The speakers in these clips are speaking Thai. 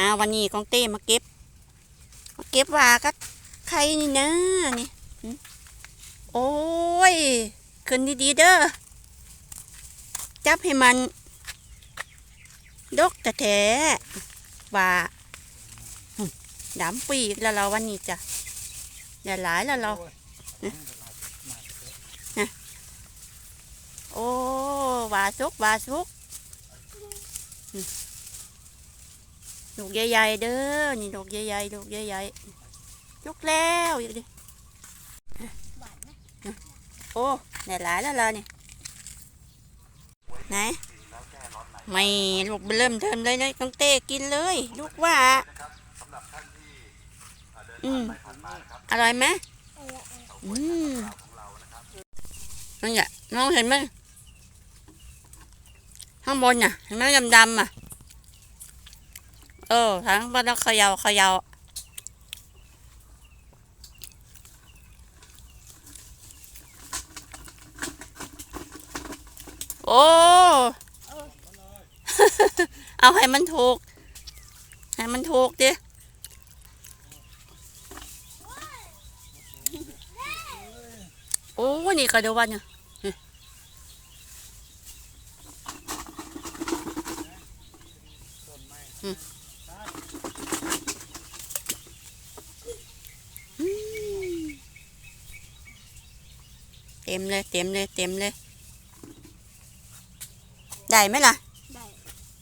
อาวันนี้กองเต้มาเก็บมาเก็บว่าก็ใครนี่นะนี่โอ้ยขึ้นดีๆเด้อจับให้มัน ดกแต่แท้ว่าดำปีกแล้วเราวันนี้จ้ะอย่าหลายแล้วเราโอ้วาสุกวาสุก อืมลูกใหญ่ๆเด้อ นี่ลูกใหญ่ๆลูกใหญ่ๆยกแล้วอยู่ดิโอ้ได้หลายแล้วล่ะนี่ ไหน ไม่ลูกเริ่มเทิมเลยเลยต้องเต้กินเลย ลูกว่า อืมอร่อยไหมอืมนั่นแหละน้องเห็นไหมข้างบนน่ะ เห็นไหมดำๆอะ เออทั้งบนแล้วเขยาเขยาโอ้ เอาให้มันถูก ให้มันถูกดิโอ้ นี่กระโดดวันเนี่ยอืมอืมเต็มเลยเต็มเลยเต็มเลย ได้ไหมล่ะ ได้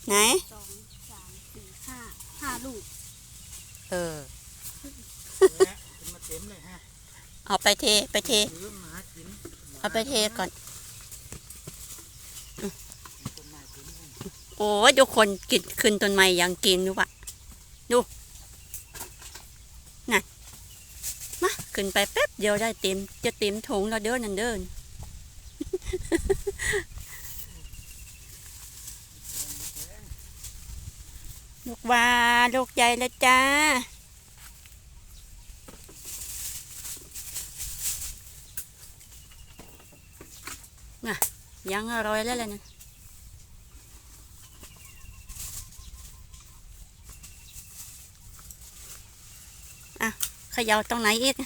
ไหนสองสามสี่ห้าห้าลูก เออเนี่ยเป็นมาเต็มเลยฮะเอาไปเทไปเทหรือหมากินเอาไปเทก่อนต้นไม้กินเองโอ้ยดูคนกินขึ้นต้นไม้ยังกินดูวะดูน่ะมา ขึ้นไปแป๊บเดียวได้เต็ม จะเต็มถุงแล้วเดินนั่นเดินลูกว่าลูกใหญ่แล้วจ้า น่ะ ยังอร่อยแล้วแหละนะเขย่าตรงไหนอีก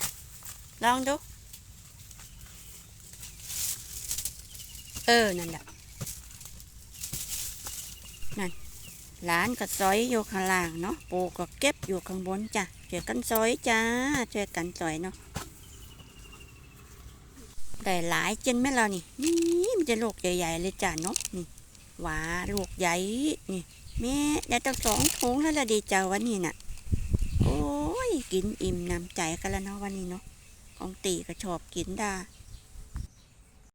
ลองดู เออ นั่นแหละนั่นหลานก็ซอยอยู่ข้างล่างเนาะปู่ก็เก็บอยู่ข้างบนจ้ะช่วยกันซอยจ้าช่วยกันซอยเนาะได้หลายจนไหมเรานี่นี่มันจะลูกใหญ่ๆเลยจ้ะเนาะนี่หวาลูกใหญ่นี่แม่ได้ตั้งสองถุงแล้วละดีจ้าวันนี้น่ะ โอ้ยกินอิ่มน้ำใจกันแล้วเนาะวันนี้เนาะ ของตีก็ชอบกินได้